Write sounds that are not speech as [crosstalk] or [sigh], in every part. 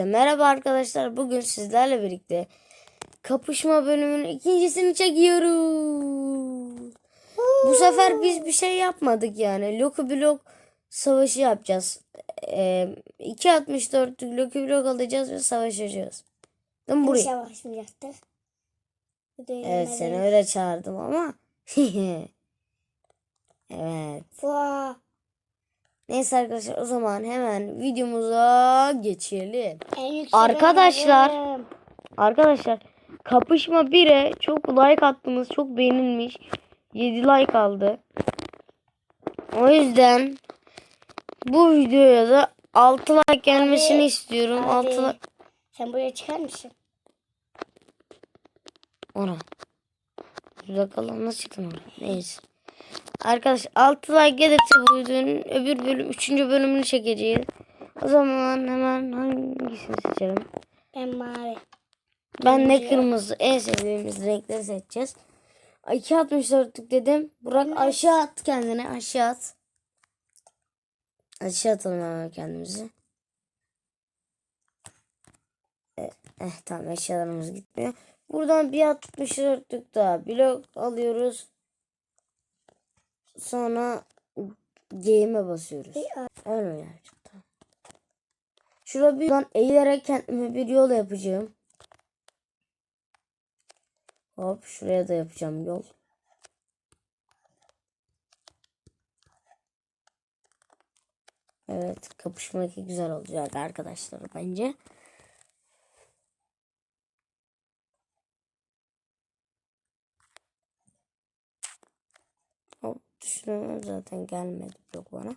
Herkese merhaba arkadaşlar. Bugün sizlerle birlikte kapışma bölümünün ikincisini çekiyoruz. Bu sefer biz bir şey yapmadık yani. Loki blok savaşı yapacağız. Ee, 2.64'lük Loki blok alacağız ve savaşacağız. Değil mi buraya? savaşmayacaktık. Evet seni öyle çağırdım ama. [laughs] evet. Vaa. Neyse arkadaşlar o zaman hemen videomuza geçelim. Arkadaşlar. Arkadaşlar kapışma 1'e çok like attınız. Çok beğenilmiş. 7 like aldı. O yüzden bu videoya da 6 like gelmesini Abi, istiyorum. abi. 6 like. Sen buraya çıkar mısın? Ona. Bakalım nasıl çıktın oraya. Neyse. Arkadaşlar 6 like gelirse bu videonun öbür bölüm 3. bölümünü çekeceğiz. O zaman hemen hangisini seçelim? Ben mavi. Ben ne kırmızı en sevdiğimiz renkleri seçeceğiz. 2.64'lük dedim. Burak aşağı at kendini aşağı at. Aşağı atalım hemen kendimizi. Eh, eh tamam eşyalarımız gitmiyor. Buradan bir 64'lük daha blok alıyoruz. Sonra game'e basıyoruz. Öyle mi yapacağım? Tamam. Şurada bir eğilerek kendime bir yol yapacağım. Hop şuraya da yapacağım yol. Evet kapışma iki güzel olacak arkadaşlar bence. Düşünüyorum zaten gelmedi yok bana.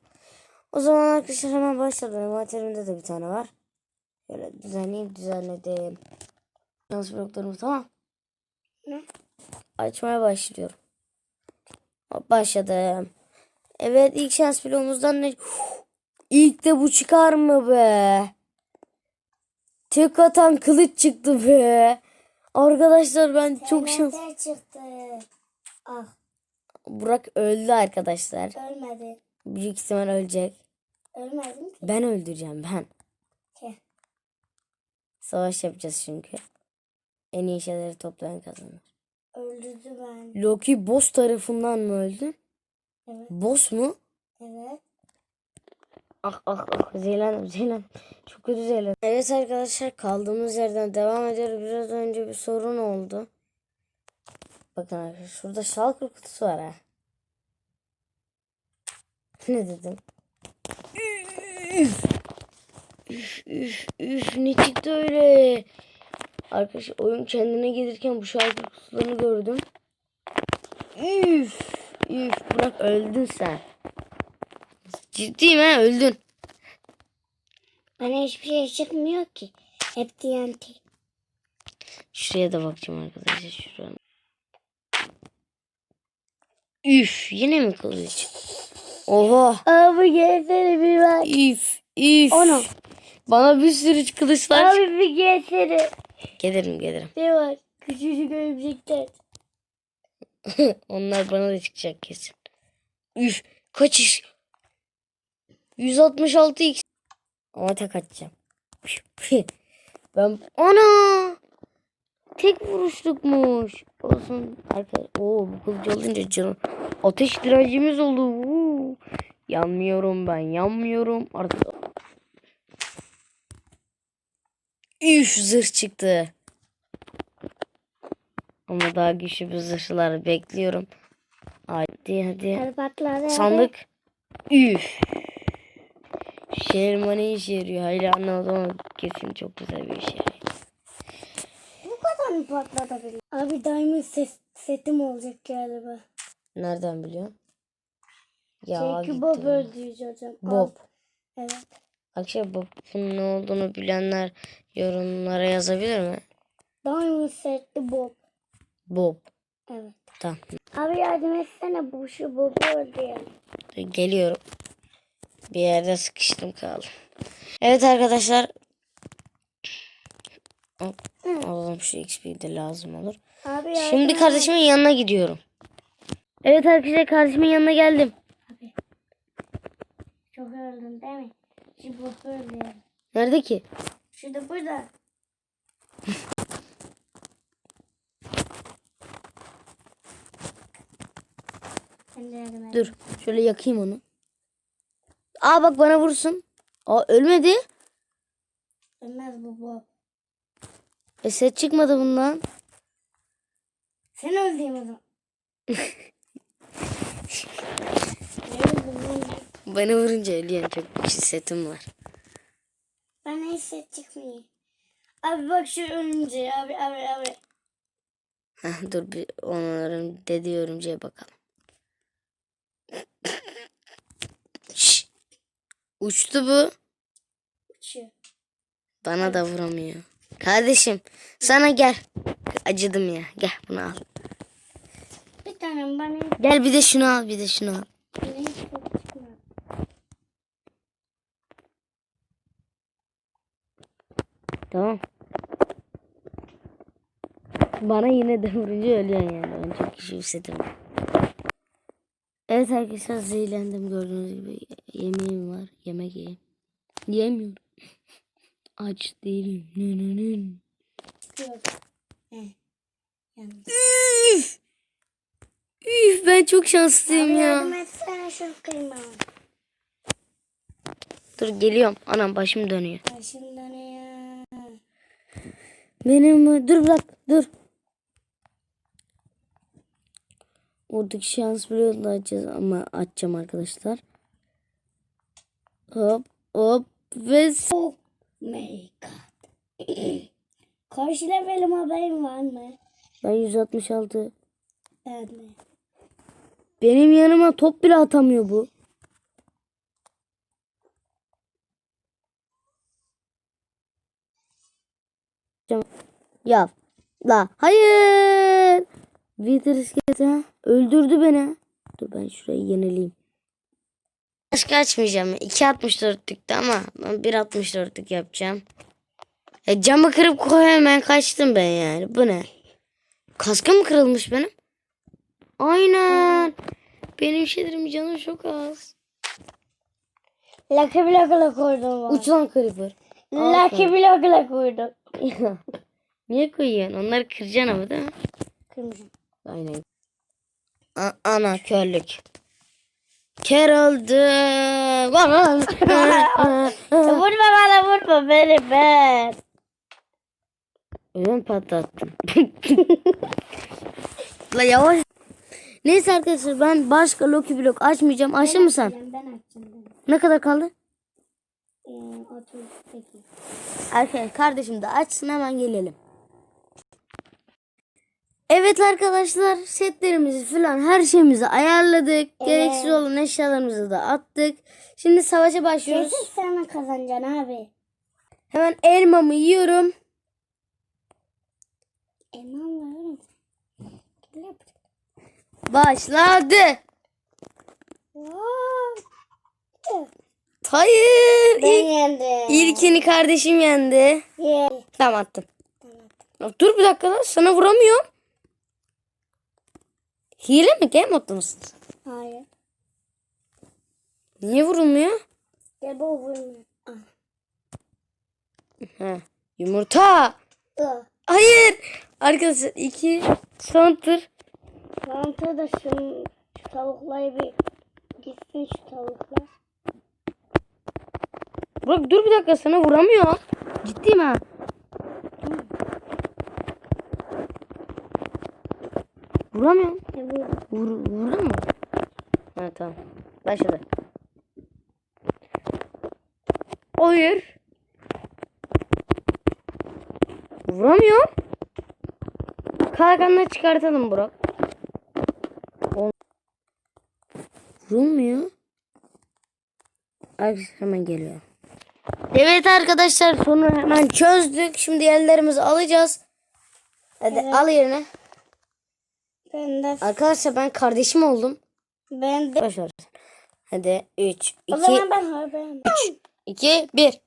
O zaman arkadaşlar hemen başlayalım. Envanterimde de bir tane var. Şöyle düzenleyeyim düzenledim. Yalnız bloklarımı tamam. Ne? Açmaya başlıyorum. Hop, Başladım. Evet ilk şans bloğumuzdan ne? İlk de bu çıkar mı be? Tek atan kılıç çıktı be. Arkadaşlar ben çok şans. Çıktı. Ah Burak öldü arkadaşlar. ölmedi. Büyük ihtimal ölecek. Ölmedim ki. Ben öldüreceğim ben. Ki. Savaş yapacağız çünkü. En iyi şeyleri toplayan kazanır. Öldürdü ben. Loki boss tarafından mı öldü? Evet. Boss mu? Evet. Ah ah ah Zeylan Zeylan çok kötü Zeylan. Evet arkadaşlar kaldığımız yerden devam ediyoruz. Biraz önce bir sorun oldu. Bakın arkadaşlar şurada şalkır kutusu var ha. [laughs] ne dedim? Üf. Üf üf üf ne çıktı öyle? Arkadaşlar oyun kendine gelirken bu şalkır kutularını gördüm. Üf üf Burak öldün sen. Ciddiyim ha öldün. Bana hiçbir şey çıkmıyor ki. Hep TNT. Şuraya da bakacağım arkadaşlar şuraya. Üf yine mi kılıç? Oha. Abi gelsene bir bak. Üf üf. Onu. Bana bir sürü kılıçlar. Abi bir gelsene. Gelirim gelirim. Ne var? Küçücük örümcekler. [laughs] Onlar bana da çıkacak kesin. Üf kaç iş? 166 x. Ama tek atacağım. [laughs] ben ana tek vuruşlukmuş. Olsun arkadaşlar. Oo bu kılıcı alınca canım. Ateş direncimiz oldu. Uuu. Yanmıyorum ben yanmıyorum. Artık Üf zırh çıktı. Ama daha güçlü bir zırhlar bekliyorum. Hadi hadi. Hadi. Sandık. Üf. Şelma ne işe yarıyor? Hayır anlamadım ama kesin çok güzel bir şey. Mı patlatabilir? Abi diamond ses, setim olacak galiba. Nereden biliyorsun? Ya Çünkü Bob bu. öldüreceğim. Bob. Evet. Akşam Bob'un ne olduğunu bilenler yorumlara yazabilir mi? Diamond setli Bob. Bob. Evet. Tamam. Abi yardım etsene bu şu Bob'u öldürelim. Geliyorum. Bir yerde sıkıştım kaldım. Evet arkadaşlar. Hop, Alalım şu XP'yi de lazım olur. Abi Şimdi kardeşimin yanına gidiyorum. Evet arkadaşlar kardeşimin yanına geldim. Çok öldün değil mi? Bob'u öldürelim. Nerede ki? Şurada burada. [laughs] Dur. Şöyle yakayım onu. Aa bak bana vursun. Aa ölmedi. Ölmez bu bu. E set çıkmadı bundan. Sen öldüğüm lan? [laughs] Bana vurunca ölüyorsun. Çok güçlü setim var. Bana hiç ses çıkmıyor. Abi bak şu örümceği abi abi abi. Heh, dur bir onların dediği örümceğe bakalım. [laughs] Şş. Uçtu bu. Uçuyor. Bana da vuramıyor. Kardeşim sana gel. Acıdım ya. Gel bunu al. Bir tane bana Gel bir de şunu al bir de şunu al. Tamam. Bana yine de vurunca ölüyorsun yani. Ben çok kişi hissettim. Evet arkadaşlar zehirlendim gördüğünüz gibi. Yemeğim var. Yemek yiyeyim. Yiyemiyorum. [laughs] Aç değilim. Yalnız. Üf! Üf, ben çok şanslıyım ya. Dur geliyorum. Anam başım dönüyor. Başım dönüyor. Benim dur bak dur. Oradaki şans da açacağız ama açacağım arkadaşlar. Hop hop ve s- Oh my god. [clears throat] Karşı levelim haberin var mı? ben 166. Ben de. Benim yanıma top bile atamıyor bu. Ya la hayır. Wither iskeleti öldürdü beni. Dur ben şurayı yenileyim. Başka açmayacağım. 2.64'lüktü ama ben 1.64'lük yapacağım. E, camı kırıp koy hemen kaçtım ben yani. Bu ne? Kaskım mı kırılmış benim? Aynen. Benim şeylerim canım çok az. Lucky Block'la koydum ben. Uç lan Creeper. Lucky Block'la koydum. [laughs] Niye koyuyorsun? Onları kıracaksın ama değil mi? Kırmızı. Aynen. A- ana körlük. Kör oldu. [laughs] vurma bana vurma beni ben. Ödüm patlattım. [laughs] La yavaş. Neyse arkadaşlar ben başka Loki blok açmayacağım. Açtın mı sen? Ben açacağım. Ne kadar kaldı? Ee, 38. Arkadaşlar kardeşim de açsın hemen gelelim. Evet arkadaşlar setlerimizi falan her şeyimizi ayarladık. Gereksiz olan eşyalarımızı da attık. Şimdi savaşa başlıyoruz. Kesin sen kazanacaksın abi. Hemen elmamı yiyorum. Elma alıyorum. Ne yapacak? Başladı. Hayır. Ben İlk, yendim. ilkini kardeşim yendi. Ye. Tamam attım. Dur bir dakika lan sana vuramıyorum. Hile mi? Game modda mısın? Hayır. Niye vurulmuyor? Gel bu vurmuyor. Ah. He. Yumurta. Ah. Hayır. Arkadaşlar iki tur. Mantı da şu, şu tavukları bir gitsin şu tavuklar. Bak dur bir dakika sana vuramıyor. Ciddiyim ha. Vuramıyorum. Vur, vurdun mu? Ha tamam. Başladı. Hayır. Vuramıyorum. Kalkanları çıkartalım Burak. Ol- Vurulmuyor. Arkadaşlar hemen geliyor. Evet arkadaşlar sonu hemen çözdük. Şimdi ellerimizi alacağız. Hadi al yerine. Ben de Arkadaşlar ben kardeşim oldum. ben de Başar. Hadi 3, o 2, zaman ben haberim. 2, 1.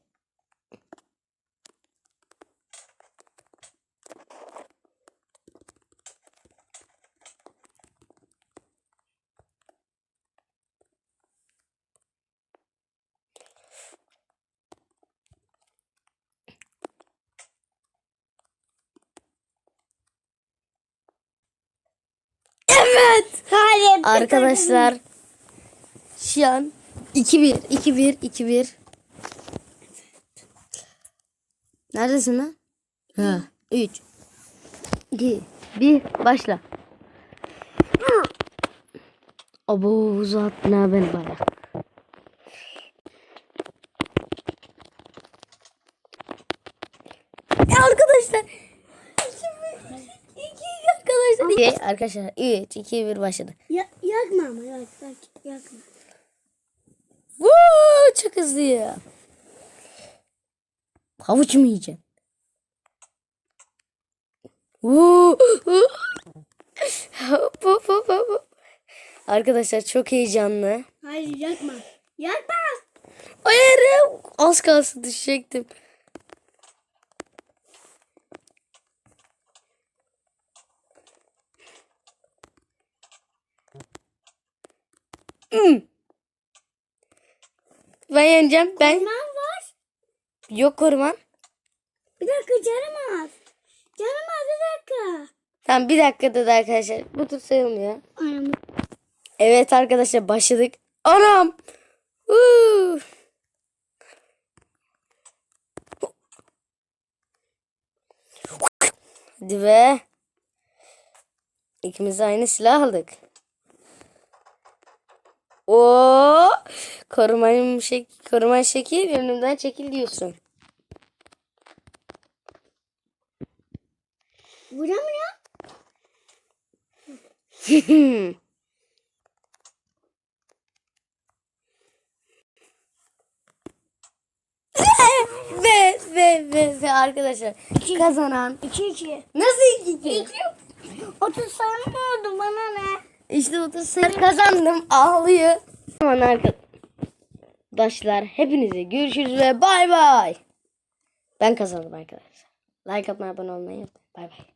Evet. Hayır. Arkadaşlar şu an 2-1 2-1 2-1 Neredesin lan? Ha 3 2 1 başla. Abo uzattın ha beni baya. Ya arkadaşlar. İki İki, arkadaşlar 3 2 1 başladı. Ya, yakma ama yak, yak, yakma. Woo, çok hızlı ya. Havuç mu yiyeceksin? Woo. Hop, hop, hop, hop. Arkadaşlar çok heyecanlı. Hayır yakma. Yakma. Hayır az kalsın düşecektim. Hmm. Ben yeneceğim. Ben Orman var. yok koruman. Bir dakika canım az. Canım az bir dakika. Tamam bir dakika dedi arkadaşlar. Bu tur sayılmıyor. Anam. Evet arkadaşlar başladık. Anam. Huu. Hadi be. İkimiz aynı silah aldık. Oo! Korumanın şek koruman şekil önümden çekil diyorsun. Vuramıyor. [laughs] ve ve ve ve arkadaşlar kazanan 2-2. nasıl iki? 30 saniye oldu bana ne? İşte 30 sayı kazandım. Ağlıyor. Aman arkadaşlar hepinize görüşürüz ve bay bay. Ben kazandım arkadaşlar. Like atmayı abone olmayı. Bay bay.